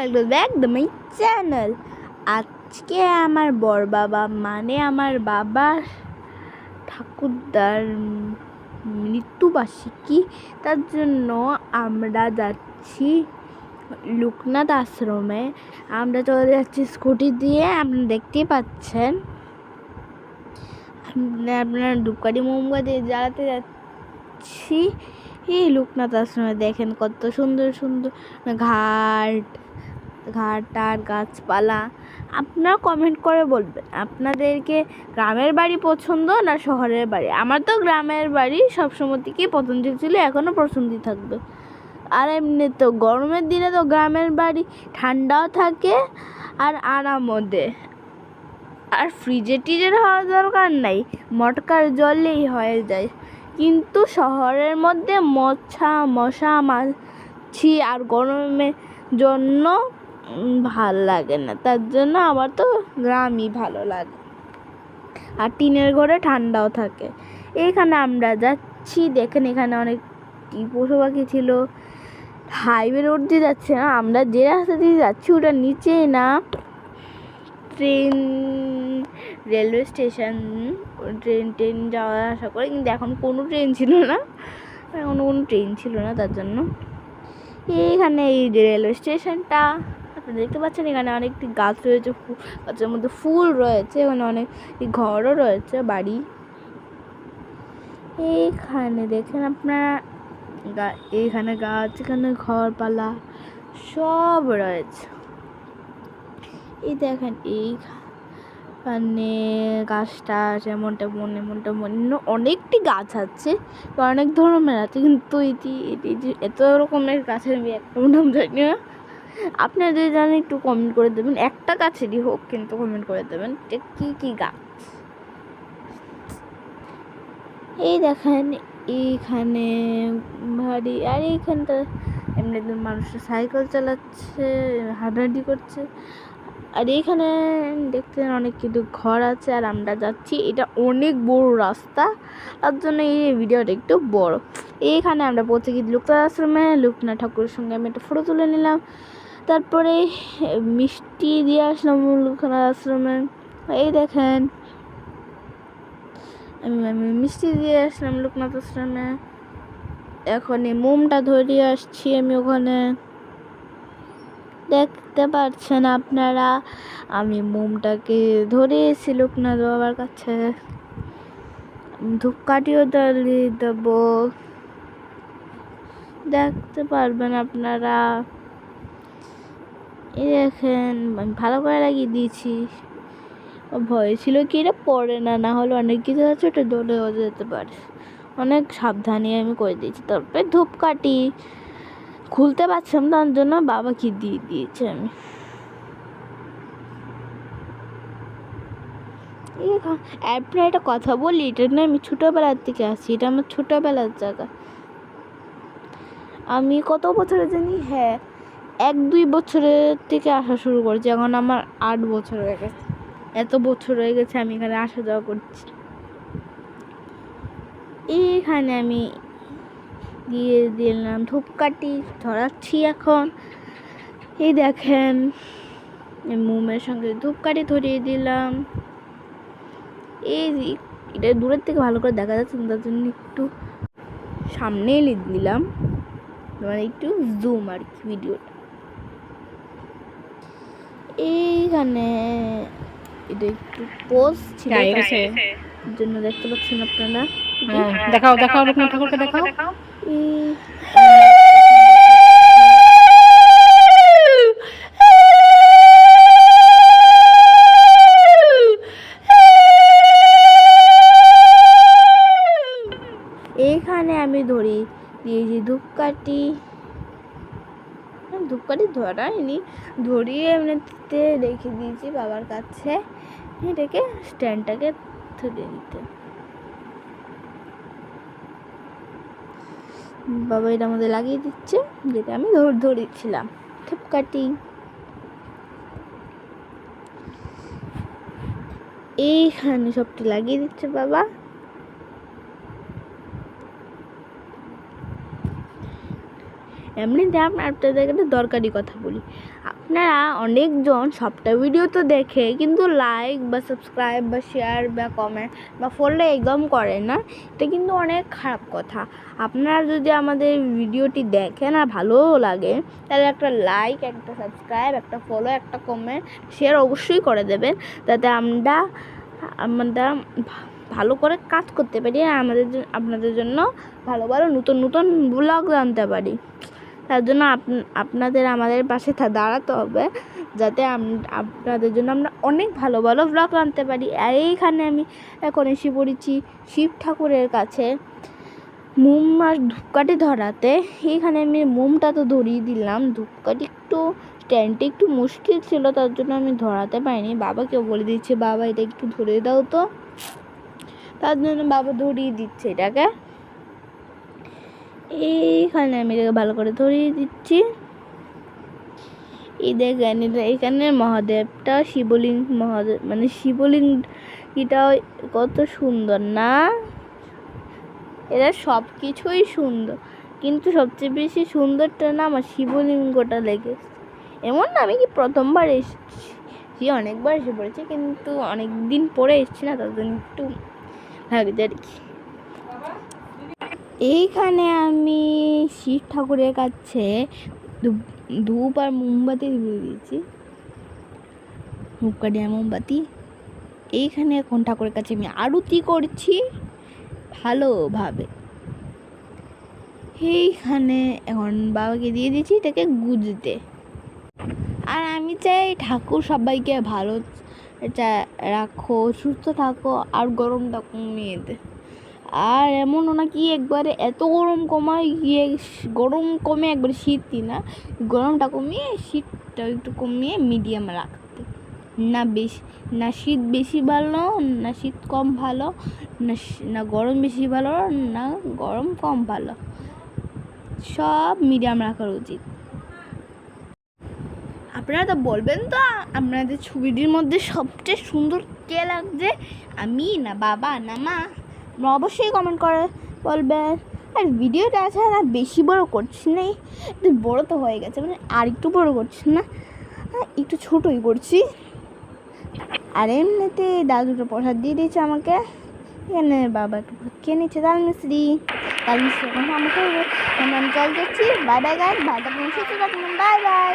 Welcome back the my channel আজকে আমার বড় বাবা মানে আমার বাবার ঠাকুরদার মৃত্যুবার্ষিকী, তার জন্য আমরা যাচ্ছি লোকনাথ আশ্রমে। আমরা চলে যাচ্ছি স্কুটি দিয়ে, আপনারা দেখতেই পাচ্ছেন। আপনার ধূপকাঠি মোমবাতি জ্বালাতে যাচ্ছি। এই লোকনাথ আশ্রমে দেখেন কত সুন্দর সুন্দর ঘাট। ঘাট আর গাছপালা, আপনারা কমেন্ট করে বলবেন, আপনাদেরকে গ্রামের বাড়ি পছন্দ না শহরের বাড়ি? আমার তো গ্রামের বাড়ি সবসময় থেকেই পছন্দ ছিল এখনও পছন্দই থাকবে। আর এমনি তো গরমের দিনে তো গ্রামের বাড়ি ঠান্ডাও থাকে আর আরামও দেয় আর ফ্রিজে টিজের হওয়া দরকার নাই, মটকার জলেই হয়ে যায়। কিন্তু শহরের মধ্যে মশা মশা, মাছি আর গরমের জন্য ভালো লাগে না। তার জন্য আমার তো গ্রামই ভালো লাগে। আর টিনের ঘরে ঠান্ডাও থাকে। এইখানে আমরা যাচ্ছি, দেখেন এখানে অনেক পশু পাখি ছিল। হাইওয়ে রোড দিয়ে যাচ্ছে না, আমরা যে রাস্তা দিয়ে যাচ্ছি ওটা নিচে না। Train, railway station, train train যাওয়া আসা করে, কিন্তু এখন কোনো ট্রেন ছিল না। এখন কোনো ট্রেন ছিল না, তার জন্য। এইখানে এই রেলওয়ে স্টেশনটা আপনারা দেখতে পাচ্ছেন এখানে অনেকটি গাছ রয়েছে গাছের মধ্যে ফুল রয়েছে, এখানে অনেক ঘরও রয়েছে, বাড়ি। এইখানে দেখেন আপনারা এইখানে গাছ, এখানে ঘরপালা সব রয়েছে। এই দেখেন এইখানে গাছটা যেমন তেমন এমন তেমন ন- অনেকটি গাছ আছে, অনেক ধরনের আছে, কিন্তু এটি এত রকমের গাছের আমি একটা নাম জানি না। আপনারা যদি জানেন একটু কমেন্ট করে দেবেন। একটা গাছেরই হোক কিন্তু কমেন্ট করে দেবেন। যে কী কী গাছ? এই দেখেন, এইখানে ভারী, আর এইখানটা এমনি একজন মানুষ সাইকেল চালাচ্ছে, হাঁটাহাঁটি করছে। আর এইখানে দেখতে অনেক কিছু ঘর আছে, আর আমরা যাচ্ছি। এটা অনেক বড় রাস্তা, তার জন্য এই ভিডিওটা একটু বড়। এইখানে আমরা পৌঁছে গিয়ে লোকনাথ আশ্রমে, লোকনাথ ঠাকুরের সঙ্গে আমি একটা ফটো তুলে নিলাম। তারপরে মিষ্টি দিয়ে আসলাম লোকনাথ আশ্রমে। এই দেখেন, আমি আমি মিষ্টি দিয়ে আসলাম লোকনাথ আশ্রমে। এখন এই মোমটা ধরিয়ে আসছি আমি ওখানে। দেখতে পাচ্ছেন আপনারা, আমি মোমটাকে ধরিয়েছি লোকনাথ বাবার কাছে। ধূপকাঠিও জ্বালিয়ে দেবো। দেখতে পারবেন আপনারা। এই দেখেন, আমি ভালো করে লাগিয়ে দিয়েছি। ভয় ছিল কি, এটা পড়ে না না হলে অনেক কিছু আছে, ওটা দৌড়েও যেতে পারে। অনেক সাবধানে আমি করে দিয়েছি। তারপরে ধূপকাঠি খুলতে পারছিলাম তার জন্য বাবা বাবাকে দিয়ে দিয়েছি আমি। আপনার একটা কথা বলি, এটা না আমি ছোটোবেলার থেকে আসি এটা আমার ছোটোবেলার জায়গা। আমি কত বছরে জানি? হ্যাঁ এক, দুই বছরের থেকে আসা শুরু করেছি। এখন আমার আট বছর হয়ে গেছে। এত বছর হয়ে গেছে আমি এখানে আসা যাওয়া করছি। এইখানে আমি দিয়ে দিলাম ধূপকাঠি ধরাচ্ছি এখন। এই দেখেন মোমের সঙ্গে ধূপকাঠি ধরিয়ে দিলাম। এই এটা দূরের থেকে ভালো করে দেখা যাচ্ছে তার জন্য একটু সামনে দিলাম। মানে একটু জুম আর কি ভিডিওটা এইখানে এটা একটু পোস্ট ছিল হ্যাঁ। জন্য দেখতে পাচ্ছেন আপনারা। হ্যাঁ, দেখাও দেখাও লোকনাথ ঠাকুরকে দেখাও এই এইখানে আমি ধরি দিয়েছি ধূপকাঠি। ধূপকাঠি ধরাইনি ধরিয়ে এমনিতে রেখে দিয়েছি বাবার কাছে। এটাকে স্ট্যান্ডটাকে ধরে নিতে বাবা এটা আমাদের লাগিয়ে দিচ্ছে, যেটা আমি ধর ধরেছিলাম। ধূপকাঠি এইখানে সবটি লাগিয়ে দিচ্ছে বাবা। এমনিতে আমি আপনাদের একটা দরকারি কথা বলি। আপনারা অনেকজন সবটা ভিডিও তো দেখে, কিন্তু লাইক বা সাবস্ক্রাইব বা শেয়ার বা কমেন্ট বা ফলো একদম করে না। এটা কিন্তু অনেক খারাপ কথা। আপনারা যদি আমাদের ভিডিওটি দেখেন আর ভালোও লাগে, তাহলে একটা লাইক একটা সাবস্ক্রাইব একটা ফলো একটা কমেন্ট শেয়ার অবশ্যই করে দেবেন। যাতে আমরা আমরা ভালো করে কাজ করতে পারি আর আমাদের আপনাদের জন্য ভালো ভালো নতুন নতুন ব্লগ জানতে পারি। তার জন্য আপ- আপনাদের আমাদের পাশে দাঁড়াতে হবে, যাতে আপনাদের জন্য আমরা অনেক ভালো ভালো ব্লগ আনতে পারি। এইখানে আমি এখন এসে পড়েছি শিব ঠাকুরের কাছে মোম আর ধূপকাঠি ধরাতে। এইখানে আমি মোমটা তো ধরিয়ে দিলাম, ধূপকাঠি একটু স্ট্যান্ডটা একটু মুশকিল ছিল, তার জন্য আমি ধরাতে পারিনি। বাবাকেও বলে দিচ্ছি বাবা, এটা একটু ধরে দাও তো। তার জন্য বাবা ধরিয়ে দিচ্ছে এটাকে। এইখানে আমি এটাকে ভালো করে ধরিয়ে দিচ্ছি। এই দেখেন এখানে মহাদেবটা শিবলিঙ্গ মহাদেব মানে শিবলিঙ্গটা কত সুন্দর না? এরা সব কিছুই সুন্দর, কিন্তু সবচেয়ে বেশি সুন্দরটা না আমার শিবলিঙ্গটা লেগেছে এমন না, আমি কি প্রথমবার এসেছি? অনেকবার এসে পড়েছি, কিন্তু অনেক দিন পরে এসেছি না জন্য একটু লাগছে আর কি এইখানে আমি শিব ঠাকুরের কাছে ধূপ- আর মোমবাতি দিয়ে দিয়েছি। ধূপকাঠি আর মোমবাতি। এইখানে এখন ঠাকুরের কাছে আমি আরতি করছি ভালোভাবে। এইখানে এখন বাবাকে দিয়ে দিয়েছি এটাকে গুজতে। আর আমি চাই ঠাকুর সবাইকে ভালো রাখো, সুস্থ থাকো আর গরমটা কমিয়ে দে। আর এমন নাকি একবারে এত গরম কমায় গিয়ে গরম কমে একবারে শীতই না, গরমটা কমিয়ে শীতটা একটু কমিয়ে মিডিয়াম রাখতে। না বেশি, না শীত বেশি ভালো, না শীত কম ভালো, না না গরম বেশি ভালো, না গরম কম ভালো। সব মিডিয়াম রাখা উচিত। আপনারা তো বলবেন তো, আপনাদের ছবিটির মধ্যে সবচেয়ে সুন্দর কে লাগছে? আমি না বাবা, না মা? আপনারা অবশ্যই কমেন্ট করে বলবেন। আর ভিডিওটা আছে আর বেশি বড় করছি না। একটু বড় তো হয়ে গেছে মানে আর একটু বড় করছি না। হ্যাঁ, একটু ছোটোই করছি। আর এমনিতে দাদুটা প্রসাদ দিয়ে দিয়েছে আমাকে। এখানে বাবা একটু খেয়ে নিচ্ছে দাল মিস্ত্রি দাল মিস্ত্রি আমাকে আমি চল যাচ্ছি বাই বাই গাছ ভালো থাকুন বাই বাই